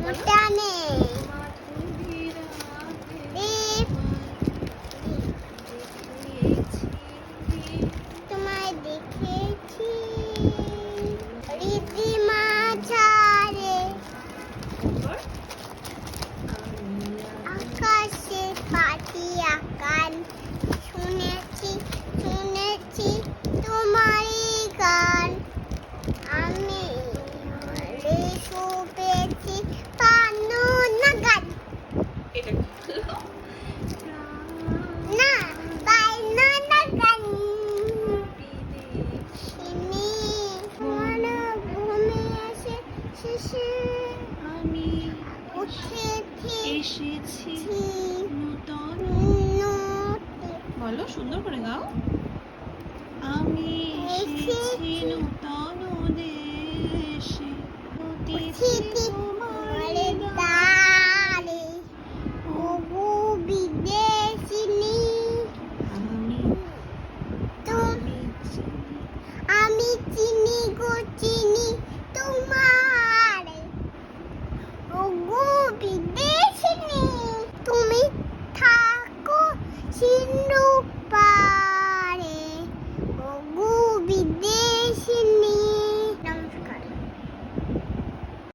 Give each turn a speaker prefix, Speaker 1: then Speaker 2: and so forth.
Speaker 1: মোটানে তোমায় দেখেছি আকাশে শুনেছি শুনেছি তোমারই গান
Speaker 2: আমি
Speaker 1: আমি
Speaker 2: এসেছি নূতন বলো সুন্দর করে গাও। আমি এসেছি নূতন